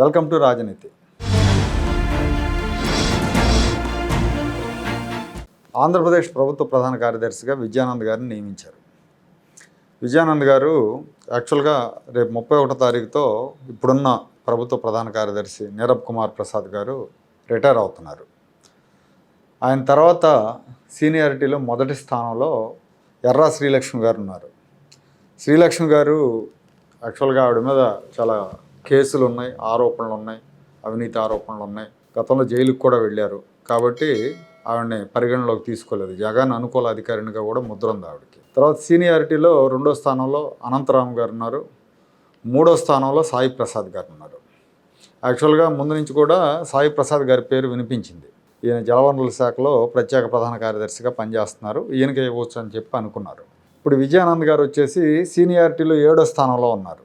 Welcome to రాజనీతి. ఆంధ్రప్రదేశ్ ప్రభుత్వ ప్రధాన కార్యదర్శిగా విజయానంద్ గారిని నియమించారు. విజయానంద్ గారు యాక్చువల్గా రేపు ముప్పై ఒకటో తారీఖుతో ఇప్పుడున్న ప్రభుత్వ ప్రధాన కార్యదర్శి నీరబ్ కుమార్ ప్రసాద్ గారు రిటైర్ అవుతున్నారు. ఆయన తర్వాత సీనియారిటీలో మొదటి స్థానంలో ఎర్రా శ్రీలక్ష్మి గారు ఉన్నారు. శ్రీలక్ష్మి గారు యాక్చువల్గా ఆవిడ మీద చాలా కేసులు ఉన్నాయి ఆరోపణలు ఉన్నాయి అవినీతి ఆరోపణలు ఉన్నాయి గతంలో జైలుకు కూడా వెళ్ళారు. కాబట్టి ఆవిడని పరిగణలోకి తీసుకోలేదు. జగన్ అనుకూల అధికారినిగా కూడా ముద్ర ఉంది ఆవిడకి. తర్వాత సీనియారిటీలో రెండో స్థానంలో అనంతరామ్ గారు ఉన్నారు. మూడో స్థానంలో సాయి ప్రసాద్ గారు ఉన్నారు. యాక్చువల్గా ముందు నుంచి కూడా సాయి ప్రసాద్ గారి పేరు వినిపించింది. ఈయన జలవనరుల శాఖలో ప్రత్యేక ప్రధాన కార్యదర్శిగా పనిచేస్తున్నారు. ఈయనకే ఇవ్వచ్చు అని చెప్పి అనుకున్నారు. ఇప్పుడు విజయానంద్ గారు వచ్చేసి సీనియారిటీలో ఏడో స్థానంలో ఉన్నారు.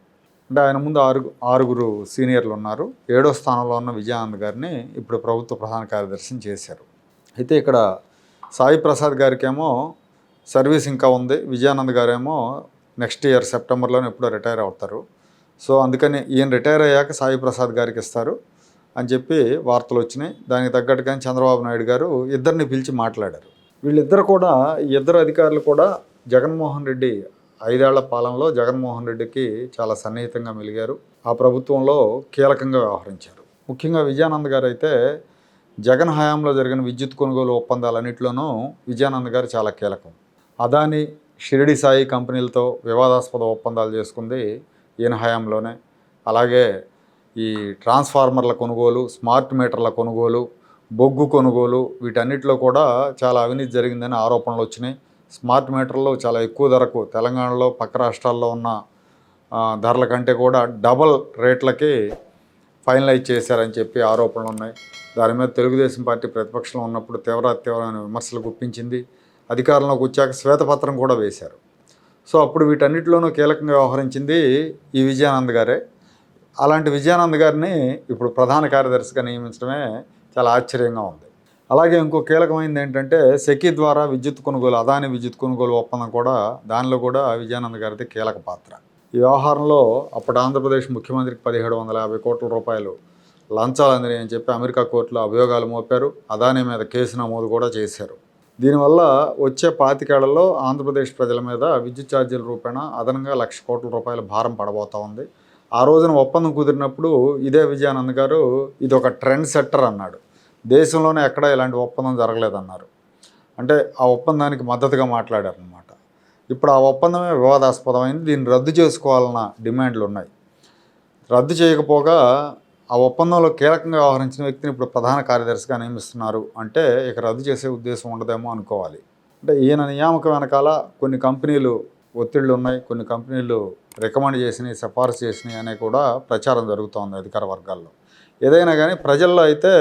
అంటే ఆయన ముందు ఆరుగు ఆరుగురు సీనియర్లు ఉన్నారు. ఏడో స్థానంలో ఉన్న విజయానంద్ గారిని ఇప్పుడు ప్రభుత్వ ప్రధాన కార్యదర్శిని చేశారు. అయితే ఇక్కడ సాయి ప్రసాద్ గారికేమో సర్వీస్ ఇంకా ఉంది. విజయానంద్ గారేమో నెక్స్ట్ ఇయర్ సెప్టెంబర్లోనే ఎప్పుడో రిటైర్ అవుతారు. సో అందుకని ఈయన రిటైర్ అయ్యాక సాయి ప్రసాద్ గారికి ఇస్తారు అని చెప్పి వార్తలు వచ్చినాయి. దానికి తగ్గట్టుగానే చంద్రబాబు నాయుడు గారు ఇద్దరిని పిలిచి మాట్లాడారు. వీళ్ళిద్దరు కూడా ఇద్దరు అధికారులు కూడా జగన్మోహన్ రెడ్డి ఐదేళ్ళ పాలనలో జగన్మోహన్ రెడ్డికి చాలా సన్నిహితంగా మెలిగారు. ఆ ప్రభుత్వంలో కీలకంగా వ్యవహరించారు. ముఖ్యంగా విజయానంద్ గారు అయితే జగన్ హయాంలో జరిగిన విద్యుత్ కొనుగోలు ఒప్పందాలన్నింటిలోనూ విజయానంద్ గారు చాలా కీలకం. అదాని షిరిడి సాయి కంపెనీలతో వివాదాస్పద ఒప్పందాలు చేసుకుంది ఈయన హయాంలోనే. అలాగే ఈ ట్రాన్స్ఫార్మర్ల కొనుగోలు స్మార్ట్ మీటర్ల కొనుగోలు బొగ్గు కొనుగోలు వీటన్నిటిలో కూడా చాలా అవినీతి జరిగిందని ఆరోపణలు వచ్చినాయి. స్మార్ట్ మీటర్లు చాలా ఎక్కువ ధరకు తెలంగాణలో పక్క రాష్ట్రాల్లో ఉన్న ధరల కంటే కూడా డబల్ రేట్లకి ఫైనలైజ్ చేశారని చెప్పి ఆరోపణలు ఉన్నాయి. దాని మీద తెలుగుదేశం పార్టీ ప్రతిపక్షంలో ఉన్నప్పుడు తీవ్ర తీవ్రమైన విమర్శలు గుప్పించింది. అధికారంలోకి వచ్చాక శ్వేతపత్రం కూడా వేశారు. సో అప్పుడు వీటన్నిటిలోనూ కీలకంగా వ్యవహరించింది ఈ విజయానంద్ గారే. అలాంటి విజయానంద్ గారిని ఇప్పుడు ప్రధాన కార్యదర్శిగా నియమించడమే చాలా ఆశ్చర్యంగా ఉంది. అలాగే ఇంకో కీలకమైనది ఏంటంటే సెకీ ద్వారా విద్యుత్ కొనుగోలు అదాని విద్యుత్ కొనుగోలు ఒప్పందం కూడా దానిలో కూడా విజయానంద్ గారిది కీలక పాత్ర. ఈ వ్యవహారంలో అప్పటి ఆంధ్రప్రదేశ్ ముఖ్యమంత్రికి పదిహేడు వందల యాభై కోట్ల రూపాయలు లంచాలు అందినాయి అని చెప్పి అమెరికా కోర్టులో అభియోగాలు మోపారు. అదాని మీద కేసు నమోదు కూడా చేశారు. దీనివల్ల వచ్చే పాతికేళ్ళలో ఆంధ్రప్రదేశ్ ప్రజల మీద విద్యుత్ ఛార్జీల రూపేణ అదనంగా లక్ష కోట్ల రూపాయల భారం పడబోతా ఉంది. ఆ రోజున ఒప్పందం కుదిరినప్పుడు ఇదే విజయానంద్ గారు ఇది ఒక ట్రెండ్ సెట్టర్ అన్నాడు. దేశంలోనే ఎక్కడ ఇలాంటి ఒప్పందం జరగలేదన్నారు. అంటే ఆ ఒప్పందానికి మద్దతుగా మాట్లాడారనమాట ఇప్పుడు ఆ ఒప్పందమే వివాదాస్పదమైంది. దీన్ని రద్దు చేసుకోవాలన్న డిమాండ్లు ఉన్నాయి రద్దు చేయకపోగా ఆ ఒప్పందంలో కీలకంగా వ్యవహరించిన వ్యక్తిని ఇప్పుడు ప్రధాన కార్యదర్శిగా నియమిస్తున్నారు అంటే ఇక రద్దు చేసే ఉద్దేశం ఉండదేమో అనుకోవాలి. అంటే ఈయన నియామకం వెనకాల కొన్ని కంపెనీలు ఒత్తిళ్ళు ఉన్నాయి కొన్ని కంపెనీలు రికమెండ్ చేసినాయి సిఫార్సు చేసినాయి అనే కూడా ప్రచారం జరుగుతోంది అధికార వర్గాల్లో. ఏదైనా కానీ ప్రజల్లో అయితే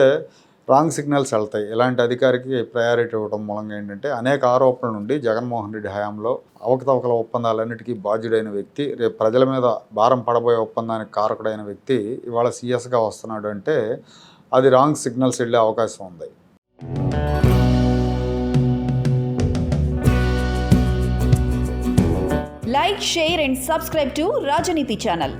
రాంగ్ సిగ్నల్స్ వెళ్తాయి. ఇలాంటి అధికారికి ప్రయారిటీ ఇవ్వడం మూలంగా ఏంటంటే అనేక ఆరోపణల నుండి జగన్మోహన్ రెడ్డి హయాంలో అవకతవకల ఒప్పందాలన్నిటికీ బాధ్యుడైన వ్యక్తి రేపు ప్రజల మీద భారం పడబోయే ఒప్పందానికి కారకుడైన వ్యక్తి ఇవాళ సీఎస్గా వస్తున్నాడు అంటే అది రాంగ్ సిగ్నల్స్ వెళ్ళే అవకాశం ఉంది. Like share and subscribe to Rajaneeti channel